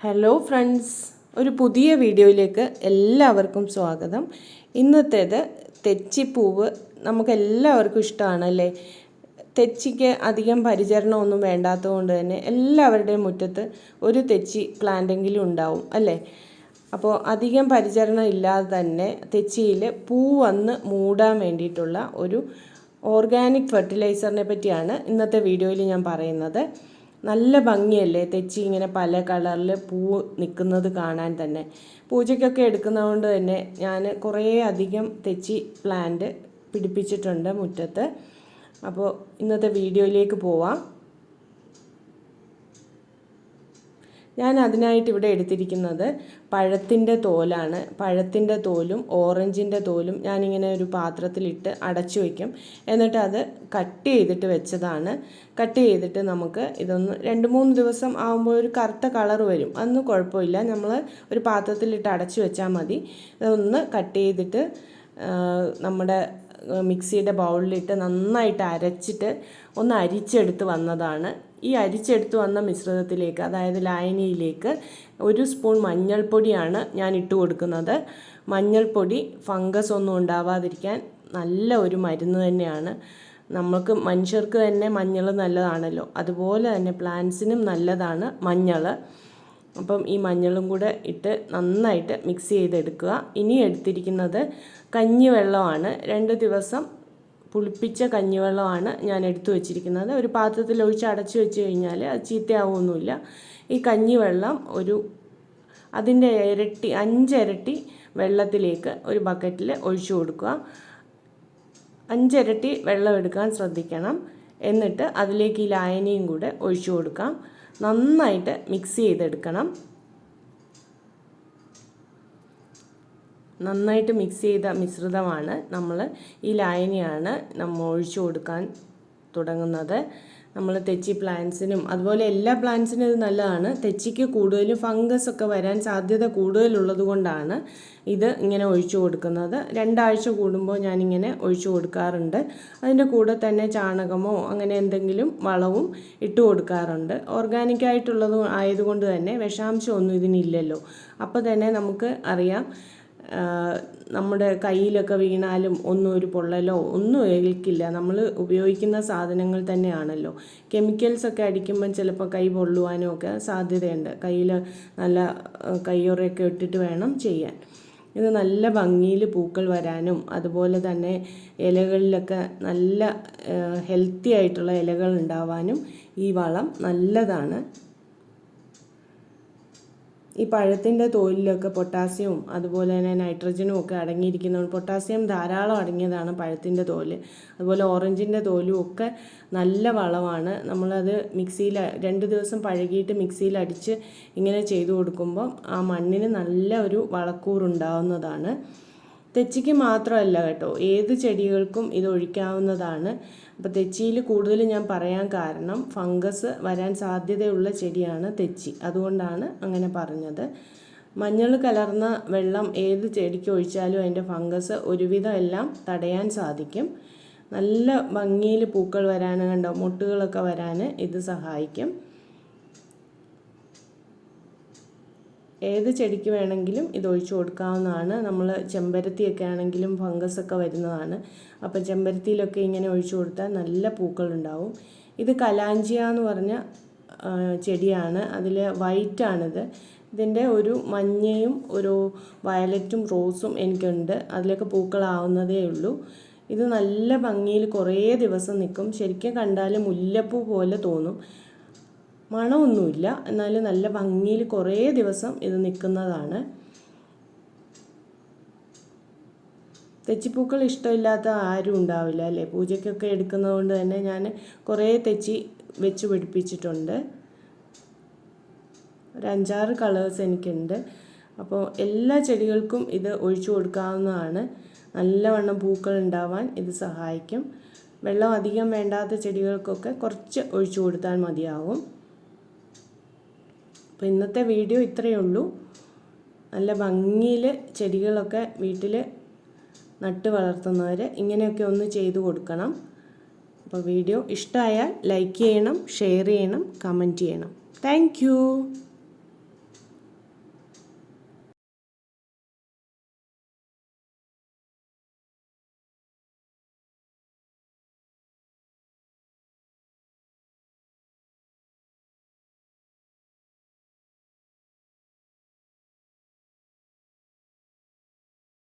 Hello friends ഒരു പുതിയ വീഡിയോയിലേക്ക് എല്ലാവർക്കും സ്വാഗതം. ഇന്നത്തേത് തെച്ചിപ്പൂവ് നമുക്ക് എല്ലാവർക്കും ഇഷ്ടമാണ് അല്ലേ തെച്ചിക്ക് അധികം പരിചരണമൊന്നും വേണ്ടാത്തതുകൊണ്ട് തന്നെ എല്ലാവരുടെയും മുറ്റത്ത് ഒരു തെച്ചി പ്ലാന്റെങ്കിലും ഉണ്ടാവും അല്ലേ? അപ്പോൾ അധികം പരിചരണം ഇല്ലാതെ തന്നെ തെച്ചിയിൽ പൂ വന്ന് മൂടാൻ വേണ്ടിയിട്ടുള്ള ഒരു ഓർഗാനിക് ഫെർട്ടിലൈസറിനെ പറ്റിയാണ് ഇന്നത്തെ വീഡിയോയിൽ ഞാൻ പറയുന്നത്. നല്ല ഭംഗിയല്ലേ തെച്ചി ഇങ്ങനെ പല കളറിൽ പൂ നിൽക്കുന്നത് കാണാൻ തന്നെ. പൂജയ്ക്കൊക്കെ എടുക്കുന്നതുകൊണ്ട് തന്നെ ഞാൻ കുറേ അധികം തെച്ചി പ്ലാന്റ് പിടിപ്പിച്ചിട്ടുണ്ട് മുറ്റത്ത്. അപ്പോൾ ഇന്നത്തെ വീഡിയോയിലേക്ക് പോവാം. ഞാൻ അതിനായിട്ട് ഇവിടെ എടുത്തിരിക്കുന്നത് പഴത്തിന്റെ തോലാണ്. പഴത്തിന്റെ തോലും ഓറഞ്ചിന്റെ തോലും ഞാനിങ്ങനെ ഒരു പാത്രത്തിലിട്ട് അടച്ചു വയ്ക്കും. എന്നിട്ട് അത് കട്ട് ചെയ്തിട്ട് വെച്ചതാണ്. കട്ട് ചെയ്തിട്ട് നമുക്ക് ഇതൊന്ന് രണ്ട് മൂന്ന് ദിവസം ആകുമ്പോൾ ഒരു കറുത്ത കളർ വരും. അതൊന്നും കുഴപ്പമില്ല. നമ്മൾ ഒരു പാത്രത്തിലിട്ട് അടച്ചു വെച്ചാൽ മതി. ഇതൊന്ന് കട്ട് ചെയ്തിട്ട് നമ്മുടെ മിക്സിയുടെ ബൗളിലിട്ട് നന്നായിട്ട് അരച്ചിട്ട് ഒന്ന് അരിച്ചെടുത്ത് വന്നതാണ്. ഈ അരിച്ചെടുത്ത് വന്ന മിശ്രിതത്തിലേക്ക് അതായത് ലായനിയിലേക്ക് ഒരു സ്പൂൺ മഞ്ഞൾപ്പൊടിയാണ് ഞാൻ ഇട്ട് കൊടുക്കുന്നത്. മഞ്ഞൾപ്പൊടി ഫംഗസ് ഒന്നും ഉണ്ടാവാതിരിക്കാൻ നല്ല ഒരു മരുന്ന് തന്നെയാണ്. നമുക്ക് മനുഷ്യർക്ക് തന്നെ മഞ്ഞൾ നല്ലതാണല്ലോ. അതുപോലെ തന്നെ പ്ലാന്റ്സിനും നല്ലതാണ് മഞ്ഞൾ. അപ്പം ഈ മഞ്ഞളും കൂടെ ഇട്ട് നന്നായിട്ട് മിക്സ് ചെയ്തെടുക്കുക. ഇനി എടുത്തിരിക്കുന്നത് കഞ്ഞിവെള്ളമാണ്. രണ്ട് ദിവസം പുളിപ്പിച്ച കഞ്ഞിവെള്ളമാണ് ഞാൻ എടുത്തു വെച്ചിരിക്കുന്നത്. ഒരു പാത്രത്തിൽ ഒഴിച്ച് അടച്ചു വെച്ച് കഴിഞ്ഞാൽ അത് ചീത്തയാവുമൊന്നുമില്ല. ഈ കഞ്ഞിവെള്ളം ഒരു അതിന്റെ ഇരട്ടി അഞ്ചിരട്ടി വെള്ളത്തിലേക്ക് ഒരു ബക്കറ്റിൽ ഒഴിച്ചു കൊടുക്കുക. അഞ്ചിരട്ടി വെള്ളം എടുക്കാൻ ശ്രദ്ധിക്കണം. എന്നിട്ട് അതിലേക്ക് ഈ ലായനിയും കൂടെ ഒഴിച്ചു കൊടുക്കാം. നന്നായിട്ട് മിക്സ് ചെയ്തെടുക്കണം. നന്നായിട്ട് മിക്സ് ചെയ്ത മിശ്രിതമാണ് നമ്മൾ ഈ ലായനിയാണ് നമ്മൾ ഒഴിച്ചു കൊടുക്കാൻ തുടങ്ങുന്നത്. നമ്മൾ തെച്ചി പ്ലാന്റ്സിനും അതുപോലെ എല്ലാ പ്ലാന്റ്സിനും ഇത് നല്ലതാണ്. തെച്ചിക്ക് കൂടുതലും ഫംഗസ് ഒക്കെ വരാൻ സാധ്യത കൂടുതലുള്ളത് കൊണ്ടാണ് ഇത് ഇങ്ങനെ ഒഴിച്ചു കൊടുക്കുന്നത്. രണ്ടാഴ്ച കൂടുമ്പോൾ ഞാനിങ്ങനെ ഒഴിച്ചു കൊടുക്കാറുണ്ട്. അതിന്റെ കൂടെ തന്നെ ചാണകമോ അങ്ങനെ എന്തെങ്കിലും വളവും ഇട്ട് കൊടുക്കാറുണ്ട്. ഓർഗാനിക്കായിട്ടുള്ളത് ആയതുകൊണ്ട് തന്നെ വിഷാംശമൊന്നും ഇതിനില്ലല്ലോ. അപ്പോൾ തന്നെ നമുക്ക് അറിയാം നമ്മുടെ കയ്യിലൊക്കെ വീണാലും ഒന്നും ഒരു പൊള്ളലോ ഒന്നും ഏൽക്കില്ല. നമ്മൾ ഉപയോഗിക്കുന്ന സാധനങ്ങൾ തന്നെയാണല്ലോ. കെമിക്കൽസൊക്കെ അടിക്കുമ്പം ചിലപ്പോൾ കൈ പൊള്ളുവാനും ഒക്കെ സാധ്യതയുണ്ട്. കയ്യിൽ നല്ല കയ്യൊറയൊക്കെ ഇട്ടിട്ട് വേണം ചെയ്യാൻ. ഇത് നല്ല ഭംഗിയിൽ പൂക്കൾ വരാനും അതുപോലെ തന്നെ ഇലകളിലൊക്കെ നല്ല ഹെൽത്തി ആയിട്ടുള്ള ഇലകൾ ഉണ്ടാവാനും ഈ വളം നല്ലതാണ്. ഈ പഴത്തിന്റെ തോലിലൊക്കെ പൊട്ടാസ്യവും അതുപോലെ തന്നെ നൈട്രജനും ഒക്കെ അടങ്ങിയിരിക്കുന്നതുകൊണ്ട് പൊട്ടാസ്യം ധാരാളം അടങ്ങിയതാണ് പഴത്തിന്റെ തോൽ. അതുപോലെ ഓറഞ്ചിന്റെ തോലും ഒക്കെ നല്ല വളമാണ്. നമ്മളത് മിക്സിയിൽ രണ്ട് ദിവസം പഴകിയിട്ട് മിക്സിയിൽ അടിച്ച് ഇങ്ങനെ ചെയ്തു കൊടുക്കുമ്പോൾ ആ മണ്ണിന് നല്ല ഒരു വളക്കൂറുണ്ടാവുന്നതാണ്. തെച്ചിക്ക് മാത്രമല്ല കേട്ടോ ഏത് ചെടികൾക്കും ഇത് ഒഴിക്കാവുന്നതാണ്. അപ്പോൾ തെച്ചിയിൽ കൂടുതൽ ഞാൻ പറയാൻ കാരണം ഫംഗസ് വരാൻ സാധ്യതയുള്ള ചെടിയാണ് തെച്ചി അതുകൊണ്ടാണ് അങ്ങനെ പറഞ്ഞത്. മഞ്ഞൾ കലർന്ന വെള്ളം ഏത് ചെടിക്ക് ഒഴിച്ചാലും അതിന്റെ ഫംഗസ് ഒരുവിധം എല്ലാം തടയാൻ സാധിക്കും. നല്ല ഭംഗിയിൽ പൂക്കൾ വരാനും കണ്ടോ മുട്ടുകളൊക്കെ വരാൻ ഇത് സഹായിക്കും. ഏത് ചെടിക്ക് വേണമെങ്കിലും ഇത് ഒഴിച്ചു കൊടുക്കാവുന്നതാണ്. നമ്മൾ ചെമ്പരത്തിയൊക്കെ ആണെങ്കിലും ഫംഗസ് ഒക്കെ വരുന്നതാണ്. അപ്പം ചെമ്പരത്തിയിലൊക്കെ ഇങ്ങനെ ഒഴിച്ചു കൊടുത്താൽ നല്ല പൂക്കളുണ്ടാവും. ഇത് കലാഞ്ചിയ എന്ന് പറഞ്ഞ ചെടിയാണ്. അതിൽ വൈറ്റാണിത്. ഇതിന്റെ ഒരു മഞ്ഞയും ഒരു വയലറ്റും റോസും എനിക്കുണ്ട്. അതിലൊക്കെ പൂക്കളാവുന്നതേ ഉള്ളൂ. ഇത് നല്ല ഭംഗിയിൽ കുറേ ദിവസം നിൽക്കും. ശരിക്കും കണ്ടാൽ മുല്ലപ്പൂ പോലെ തോന്നും. മണമൊന്നുമില്ല. എന്നാലും നല്ല ഭംഗിയിൽ കുറേ ദിവസം ഇത് നിൽക്കുന്നതാണ്. തെച്ചിപ്പൂക്കൾ ഇഷ്ടമില്ലാത്ത ആരും ഉണ്ടാവില്ല അല്ലേ? പൂജയ്ക്കൊക്കെ എടുക്കുന്നത് കൊണ്ട് തന്നെ ഞാൻ കുറേ തെച്ചി വെച്ച് പിടിപ്പിച്ചിട്ടുണ്ട്. ഒരു അഞ്ചാറ് കളേഴ്സ് എനിക്കുണ്ട്. അപ്പോൾ എല്ലാ ചെടികൾക്കും ഇത് ഒഴിച്ചു കൊടുക്കാവുന്നതാണ്. നല്ലവണ്ണം പൂക്കൾ ഉണ്ടാവാൻ ഇത് സഹായിക്കും. വെള്ളം അധികം വേണ്ടാത്ത ചെടികൾക്കൊക്കെ കുറച്ച് ഒഴിച്ചു കൊടുത്താൽ മതിയാവും. അപ്പോൾ ഇന്നത്തെ വീഡിയോ ഇത്രയേ ഉള്ളൂ. നല്ല ഭംഗിയിൽ ചെടികളൊക്കെ വീട്ടിൽ നട്ട് വളർത്തുന്നവർ ഇങ്ങനെയൊക്കെ ഒന്ന് ചെയ്തു കൊടുക്കണം. അപ്പോൾ വീഡിയോ ഇഷ്ടമായാൽ ലൈക്ക് ചെയ്യണം ഷെയർ ചെയ്യണം കമന്റ് ചെയ്യണം. താങ്ക്